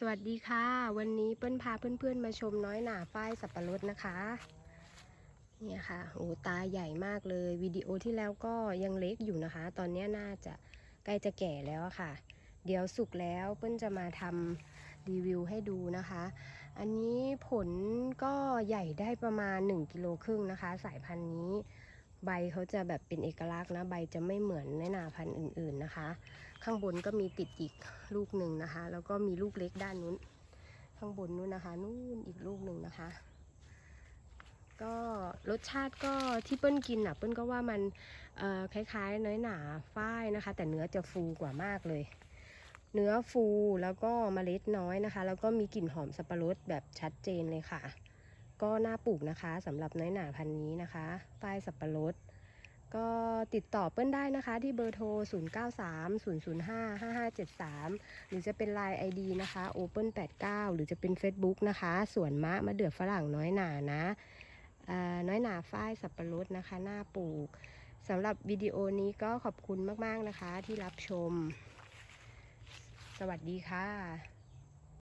สวัสดีค่ะ วันนี้เปิ้ลพาเพื่อนๆมาชมน้อยหนาฝ้ายสับปะรดนะคะเนี่ยค่ะโอ้ตาใหญ่มากเลยวิดีโอที่แล้วก็ยังเล็กอยู่นะคะ ตอนนี้น่าจะใกล้จะแก่แล้วค่ะ เดี๋ยวสุกแล้วเปิ้ลจะมาทำรีวิวให้ดูนะคะ อันนี้ผลก็ใหญ่ได้ประมาณ 1กิโลครึ่งนะคะ สายพันธุ์นี้ ใบเขาจะแบบเป็นเอกลักษณ์นะใบจะไม่เหมือนในนาพันธุ์อื่นๆนะคะ ข้างบนก็มีติดอีกลูกหนึ่งนะคะ แล้วก็มีลูกเล็กด้านนู้น ข้างบนนู้นนะคะ นู่นอีกลูกหนึ่งนะคะ ก็รสชาติก็ที่เปิ้ลกินอะเปิ้ลก็ว่ามันคล้ายๆน้อยหนาฝ้ายนะคะ แต่เนื้อจะฟูกว่ามากเลย เนื้อฟูแล้วก็เมล็ดน้อยนะคะ แล้วก็มีกลิ่นหอมสับปะรดแบบชัดเจนเลยค่ะ ก็น่าปลูกนะคะสำหรับน้อยหนาพันนี้นะคะฝ้ายสับปะรด ก็ติดต่อเปิ้ลได้นะคะ ที่เบอร์โทร 0930055573 หรือจะเป็น Line ID นะคะ Open89 หรือจะเป็น Facebook นะคะสวนมะมะเดือฝรั่งน้อยหนานะอ่าน้อยหนาฝ้ายสับปะรดนะคะหน้าปลูกสำหรับวิดีโอนี้ก็ขอบคุณมาก ๆ นะคะที่รับชม สวัสดีค่ะ